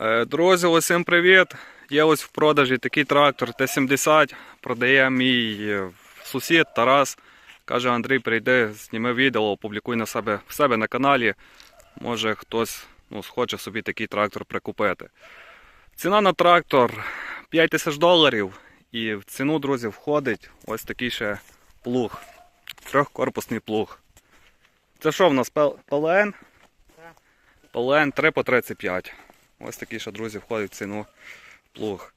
Е, Друзі, усім привіт! Є ось в продажі такий трактор Т-70. Продає мій е, сусід Тарас. Каже, Андрій, прийди, зніми відео, опублікуй на себе, в себе на каналі. Може хтось ну, схоче собі такий трактор прикупити. Ціна на трактор 5 тисяч доларів. І в ціну, друзі, входить ось такий ще плуг. Трьохкорпусний плуг. Це що в нас ПЛН? ПЛН 3 по 35. Ось такий ще, друзі, входить в ціну плуг.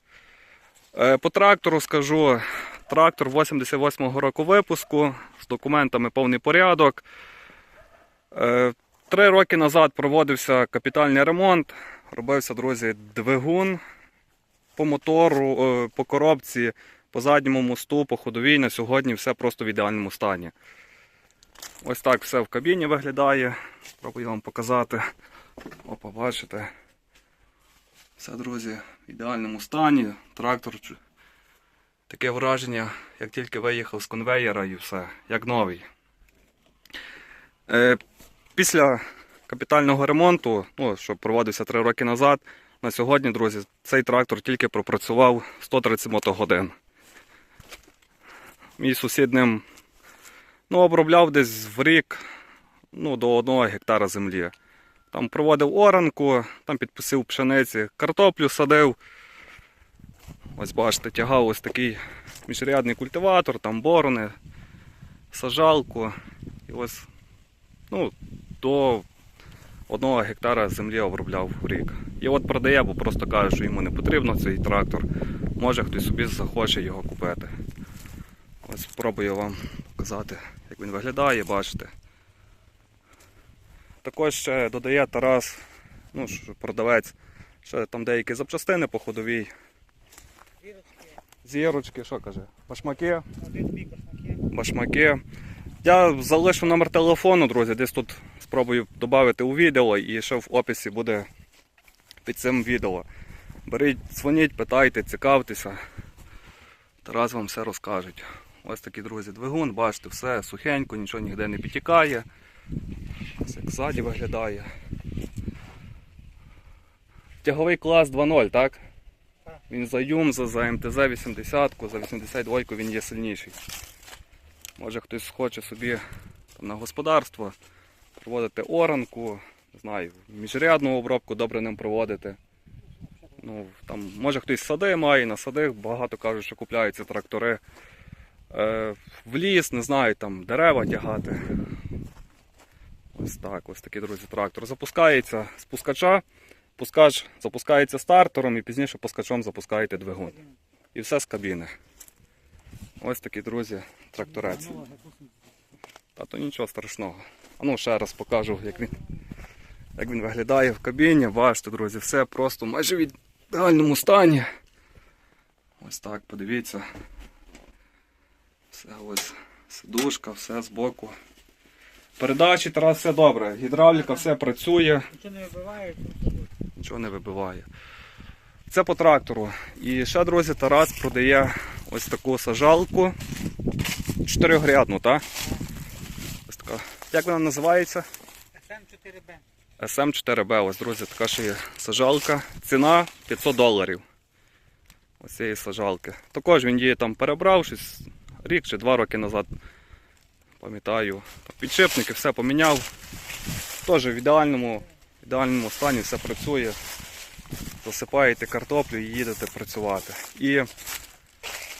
Е, По трактору скажу, трактор 88-го року випуску, з документами повний порядок. Е, Три роки назад проводився капітальний ремонт. Робився, друзі, двигун по мотору, е, по коробці, по задньому мосту, по ходовій. На сьогодні все просто в ідеальному стані. Ось так все в кабіні виглядає. Спробую вам показати. Опа, бачите. Все, друзі, в ідеальному стані. Трактор. Таке враження, як тільки виїхав з конвеєра і все, як новий. Е, після капітального ремонту, ну, що проводився 3 роки назад, на сьогодні, друзі, цей трактор тільки пропрацював 130 мотогодин. Мій сусід ним ну, обробляв десь в рік ну, до 1 гектара землі. Там проводив оранку, там підписив пшениці, картоплю садив. Ось бачите, тягав ось такий міжрядний культиватор, там борони, сажалку. І ось ну, до 1 гектара землі обробляв в рік. І от продає, бо просто каже, що йому не потрібно цей трактор. Може хтось собі захоче його купити. Ось спробую вам показати, як він виглядає, бачите. Також ще додає Тарас, ну, продавець, ще там деякі запчастини по ходовій. Зірочки, Зірочки, що каже? Башмаки, башмаки. башмаки. Я залишу номер телефону, друзі, десь тут спробую додати у відео і ще в описі буде під цим відео. Беріть, дзвоніть, питайте, цікавтеся. Тарас вам все розкажуть. Ось такий, друзі, двигун, бачите, все сухенько, нічого ніде не підтікає. Ось як ззаді виглядає. Тяговий клас 2.0, так? Він за Юмза, за МТЗ 80, за 82 він є сильніший. Може хтось хоче собі там, на господарство проводити оранку, не знаю, міжрядну обробку добре ним проводити. Ну, там, може хтось сади має, на сади багато кажуть, що купляються трактори. Е, в ліс, не знаю, там дерева тягати. Ось так, ось такий, друзі, трактор. Запускається з пускача, пускач запускається стартером і пізніше пускачом запускаєте двигун. І все з кабіни. Ось такий, друзі, тракторець. Та то нічого страшного. А ну ще раз покажу, як він, як він виглядає в кабіні. Бачите, друзі, все просто майже в ідеальному стані. Ось так, подивіться. Все ось сидушка, все збоку. Передачі Тарас все добре. Гідравліка все працює, Нічого не вибиває, нічого не вибиває. Це по трактору. І ще, друзі, Тарас продає ось таку сажалку. Чотирьохрядну, так? Ось така. Як вона називається? СМ4Б. SM4B, ось, друзі, така ще є сажалка. Ціна 500 доларів. Ось цієї сажалки. Також він її там перебрав щось рік чи два роки назад. Пам'ятаю. Підшипники все поміняв. Теж в ідеальному, ідеальному стані все працює. Засипаєте картоплю і їдете працювати. І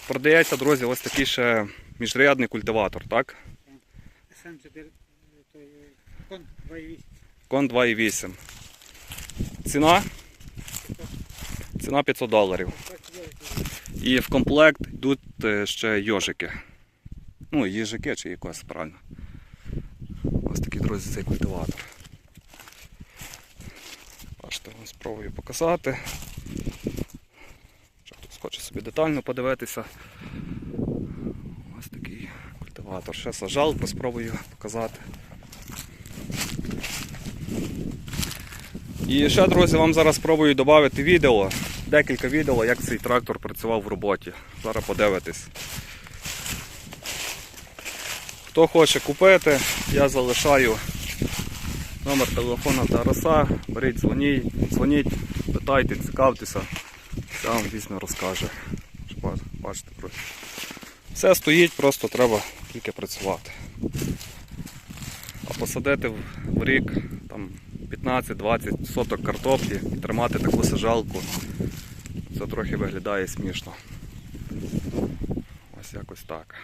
продається, друзі, ось такий ще міжрядний культиватор, так? СМ4, кон 2,8. Кон 2,8. Ціна? Ціна 500 доларів. І в комплект йдуть е, ще йожики. Ну, їжики чи якось правильно. Ось такий, друзі, цей культиватор. Бачите, вам спробую показати. Хтось хоче собі детально подивитися. Ось такий культиватор. Ще сажалку спробую показати. І ще, друзі, вам зараз спробую додати відео, декілька відео, як цей трактор працював в роботі. Зараз подивитесь. Хто хоче купити, я залишаю номер телефона Тараса. Беріть, дзвоніть, дзвоніть, Питайте, цікавтеся, все вам дійсно розкаже. Бачите. Все стоїть, просто треба тільки працювати. А посадити в рік 15-20 соток картоплі і тримати таку сажалку, це трохи виглядає смішно. Ось якось так.